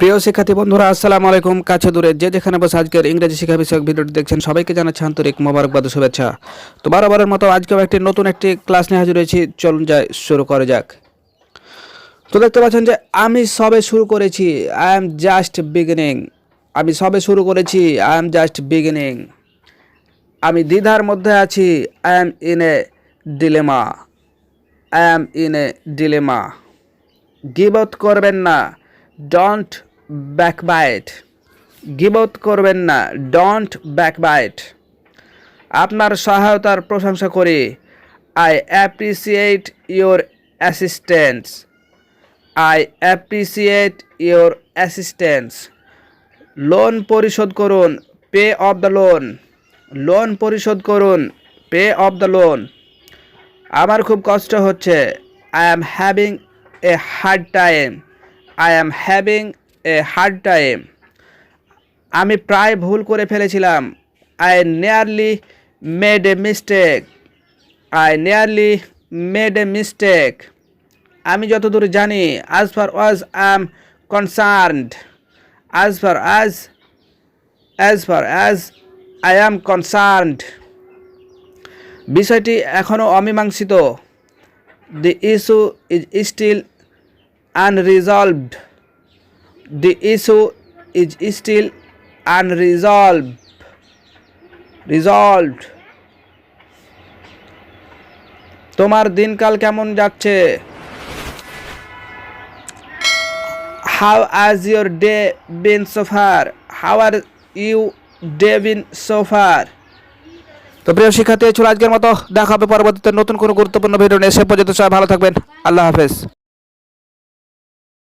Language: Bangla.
প্রিয় শিক্ষার্থী বন্ধুরা, আসসালামু আলাইকুম। কাছে দূরে যে যেখানে বসে আজকের ইংরেজি শিক্ষা বিষয়ক ভিডিওটি দেখছেন, সবাইকে জানাচ্ছি আন্তরিক মোবারকবাদ শুভেচ্ছা। তো বারবারের মতো আজকেও একটি নতুন একটি ক্লাস নিয়ে হাজির হয়েছি। চলুন যাই, শুরু করা যাক। তো দেখতে পাচ্ছেন যে, আমি সবে শুরু করেছি। আই এম জাস্ট বিগিনিং আমি সবে শুরু করেছি। আই এম জাস্ট বিগিনিং আমি দ্বিধার মধ্যে আছি। I am in a dilemma I am in a dilemma গিবত করবেন না। ডন্ট ব্যাকবাইট গিবত করবেন না। ডন্ট ব্যাকবাইট আপনার সহায়তার প্রশংসা করি। I appreciate your assistance I appreciate your assistance loan পরিশোধ করুন। Pay off the loan loan পরিশোধ করুন। পে অফ দ্য লোন আমার খুব কষ্ট হচ্ছে। I am having a hard time I am having hard time আমি প্রায় ভুল করে ফেলেছিলাম। I nearly made a mistake I nearly made a mistake আমি যতদূর জানি as far was I am concerned as far as as far as I am concerned বিষয়টি এখনও অমীমাংসিত। The issue is still unresolved the issue is still unresolve resolved তোমার দিনকাল কেমন যাচ্ছে? হাউ আজ your day been so far how are you day been so far তো প্রিয় শিক্ষার্থী ছিল আজকের মতো দেখা হবে পরবর্তীতে নতুন কোনো গুরুত্বপূর্ণ ভিডিও নিয়ে। সে পর্যন্ত সবাই ভালো থাকবেন। আল্লাহ হাফেজ।